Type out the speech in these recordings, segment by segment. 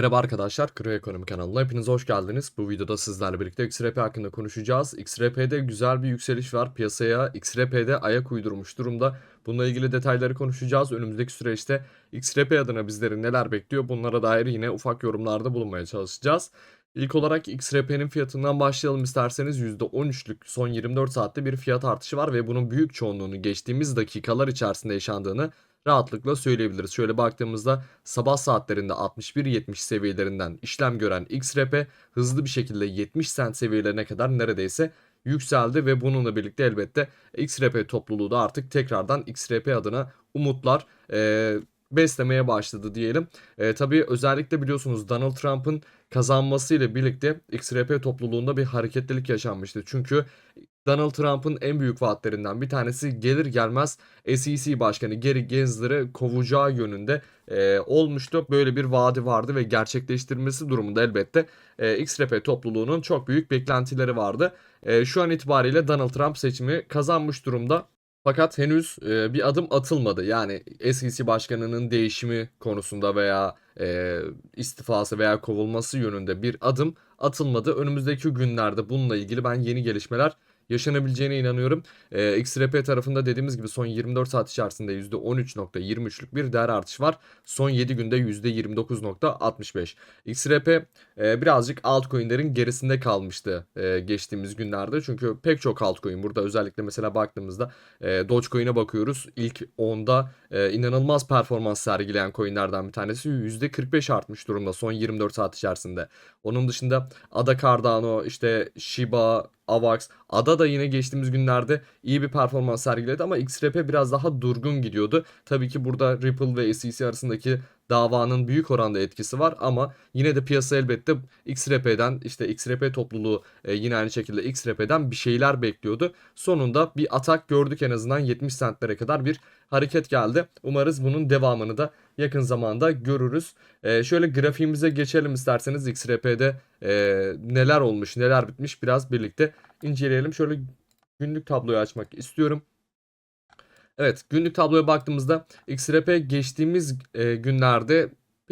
Merhaba arkadaşlar, Kro Ekonomi kanalına hepiniz hoş geldiniz. Bu videoda sizlerle birlikte XRP hakkında konuşacağız. XRP'de güzel bir yükseliş var. Piyasaya XRP'de ayak uydurmuş durumda. Bununla ilgili detayları konuşacağız. Önümüzdeki süreçte XRP adına bizleri neler bekliyor bunlara dair yine ufak yorumlarda bulunmaya çalışacağız. İlk olarak XRP'nin fiyatından başlayalım isterseniz %13'lük son 24 saatte bir fiyat artışı var ve bunun büyük çoğunluğunu geçtiğimiz dakikalar içerisinde yaşandığını rahatlıkla söyleyebiliriz. Şöyle baktığımızda sabah saatlerinde 61-70 seviyelerinden işlem gören XRP hızlı bir şekilde 70 cent seviyelerine kadar neredeyse yükseldi ve bununla birlikte elbette XRP topluluğu da artık tekrardan XRP adına umutlar e, beslemeye başladı diyelim. E, tabii özellikle biliyorsunuz Donald Trump'ın kazanmasıyla birlikte XRP topluluğunda bir hareketlilik yaşanmıştı. Çünkü Donald Trump'ın en büyük vaatlerinden bir tanesi gelir gelmez SEC Başkanı Gary Gensler'ı kovacağı yönünde e, olmuştu. Böyle bir vaadi vardı ve gerçekleştirmesi durumunda elbette e, XRP topluluğunun çok büyük beklentileri vardı. E, şu an itibariyle Donald Trump seçimi kazanmış durumda. Fakat henüz e, bir adım atılmadı. Yani SEC başkanının değişimi konusunda veya e, istifası veya kovulması yönünde bir adım atılmadı. Önümüzdeki günlerde bununla ilgili ben yeni gelişmeler yaşanabileceğine inanıyorum. E, XRP tarafında dediğimiz gibi son 24 saat içerisinde %13.23'lük bir değer artışı var. Son 7 günde %29.65. XRP e, birazcık altcoin'lerin gerisinde kalmıştı e, geçtiğimiz günlerde. Çünkü pek çok altcoin burada özellikle mesela baktığımızda e, Dogecoin'e bakıyoruz. İlk 10'da e, inanılmaz performans sergileyen coin'lerden bir tanesi %45 artmış durumda son 24 saat içerisinde. Onun dışında Ada Cardano, işte Shiba, Avax, Ada da yine geçtiğimiz günlerde iyi bir performans sergiledi ama XRP biraz daha durgun gidiyordu. Tabii ki burada Ripple ve SEC arasındaki davanın büyük oranda etkisi var ama yine de piyasa elbette XRP'den işte XRP topluluğu e, yine aynı şekilde XRP'den bir şeyler bekliyordu. Sonunda bir atak gördük en azından 70 centlere kadar bir hareket geldi. Umarız bunun devamını da yakın zamanda görürüz. E, şöyle grafiğimize geçelim isterseniz XRP'de e, neler olmuş neler bitmiş biraz birlikte inceleyelim. Şöyle günlük tabloyu açmak istiyorum. Evet günlük tabloya baktığımızda XRP geçtiğimiz e, günlerde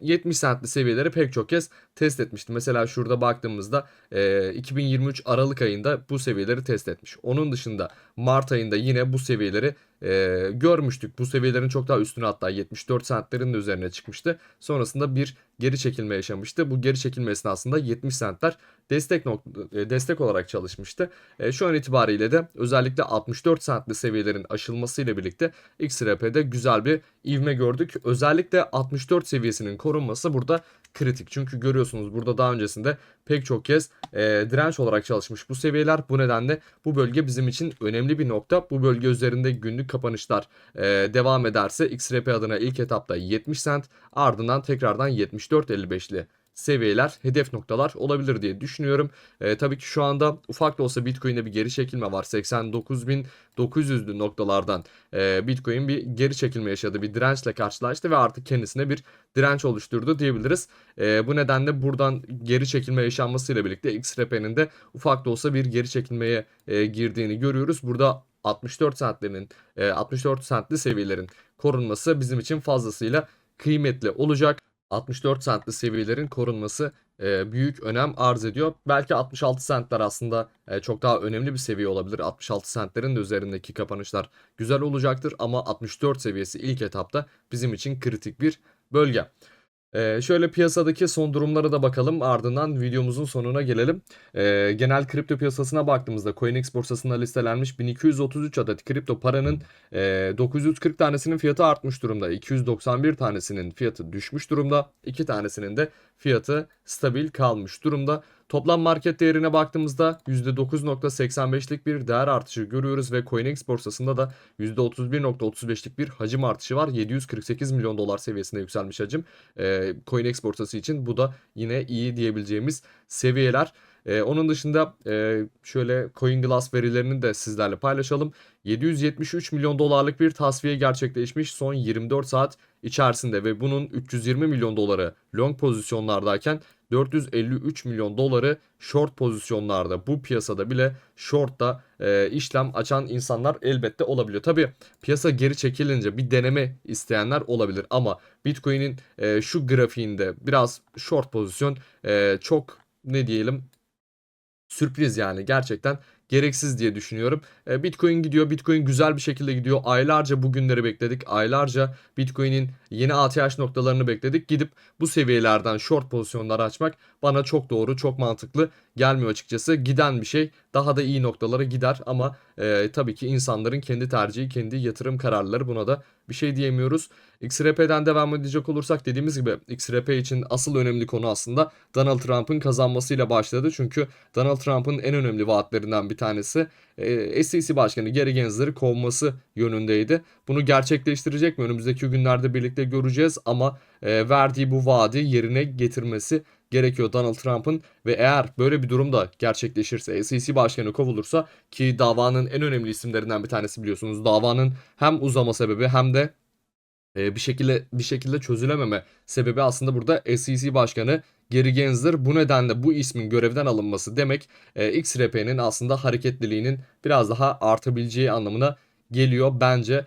70 centli seviyeleri pek çok kez test etmişti. Mesela şurada baktığımızda e, 2023 Aralık ayında bu seviyeleri test etmiş. Onun dışında Mart ayında yine bu seviyeleri e, görmüştük. Bu seviyelerin çok daha üstüne hatta 74 centlerin de üzerine çıkmıştı. Sonrasında bir geri çekilme yaşamıştı. Bu geri çekilme esnasında 70 centler destek e, destek olarak çalışmıştı. E, şu an itibariyle de özellikle 64 centli seviyelerin aşılmasıyla birlikte XRP'de güzel bir ivme gördük. Özellikle 64 seviyesinin korunması burada kritik. Çünkü görüyorsunuz burada daha öncesinde pek çok kez e, direnç olarak çalışmış bu seviyeler. Bu nedenle bu bölge bizim için önemli bir nokta. Bu bölge üzerinde günlük kapanışlar e, devam ederse XRP adına ilk etapta 70 cent ardından tekrardan 74.55'li seviyeler hedef noktalar olabilir diye düşünüyorum. E, tabii ki şu anda ufak da olsa Bitcoin'de bir geri çekilme var. 89.900'lü noktalardan e, Bitcoin bir geri çekilme yaşadı. Bir dirençle karşılaştı ve artık kendisine bir direnç oluşturdu diyebiliriz. E, bu nedenle buradan geri çekilme yaşanmasıyla birlikte XRP'nin de ufak da olsa bir geri çekilmeye e, girdiğini görüyoruz. Burada 64 centlerin e, 64 centli seviyelerin korunması bizim için fazlasıyla kıymetli olacak. 64 centli seviyelerin korunması e, büyük önem arz ediyor. Belki 66 centler aslında e, çok daha önemli bir seviye olabilir. 66 centlerin de üzerindeki kapanışlar güzel olacaktır ama 64 seviyesi ilk etapta bizim için kritik bir bölge. Ee, şöyle piyasadaki son durumlara da bakalım ardından videomuzun sonuna gelelim. Ee, genel kripto piyasasına baktığımızda CoinEx borsasında listelenmiş 1233 adet kripto paranın e, 940 tanesinin fiyatı artmış durumda. 291 tanesinin fiyatı düşmüş durumda. 2 tanesinin de fiyatı stabil kalmış durumda. Toplam market değerine baktığımızda %9.85'lik bir değer artışı görüyoruz ve CoinEx borsasında da %31.35'lik bir hacim artışı var. 748 milyon dolar seviyesinde yükselmiş hacim. E, CoinEx borsası için bu da yine iyi diyebileceğimiz seviyeler. Ee, onun dışında e, şöyle CoinGlass verilerini de sizlerle paylaşalım. 773 milyon dolarlık bir tasfiye gerçekleşmiş son 24 saat içerisinde ve bunun 320 milyon doları long pozisyonlardayken 453 milyon doları short pozisyonlarda bu piyasada bile short'ta e, işlem açan insanlar elbette olabiliyor. Tabi piyasa geri çekilince bir deneme isteyenler olabilir ama Bitcoin'in e, şu grafiğinde biraz short pozisyon e, çok ne diyelim sürpriz yani gerçekten gereksiz diye düşünüyorum. E, Bitcoin gidiyor. Bitcoin güzel bir şekilde gidiyor. Aylarca bu günleri bekledik. Aylarca Bitcoin'in yeni ATH noktalarını bekledik. Gidip bu seviyelerden short pozisyonlar açmak bana çok doğru, çok mantıklı gelmiyor açıkçası. Giden bir şey daha da iyi noktalara gider ama e, tabii ki insanların kendi tercihi, kendi yatırım kararları buna da bir şey diyemiyoruz. XRP'den devam edecek olursak dediğimiz gibi XRP için asıl önemli konu aslında Donald Trump'ın kazanmasıyla başladı. Çünkü Donald Trump'ın en önemli vaatlerinden bir tanesi e, SEC Başkanı Gary Gensler'ı kovması yönündeydi. Bunu gerçekleştirecek mi? Önümüzdeki günlerde birlikte göreceğiz ama e, verdiği bu vaadi yerine getirmesi gerekiyor Donald Trump'ın ve eğer böyle bir durumda gerçekleşirse SEC başkanı kovulursa ki davanın en önemli isimlerinden bir tanesi biliyorsunuz davanın hem uzama sebebi hem de e, bir şekilde bir şekilde çözülememe sebebi aslında burada SEC başkanı Gary Gensler bu nedenle bu ismin görevden alınması demek e, XRP'nin aslında hareketliliğinin biraz daha artabileceği anlamına geliyor bence.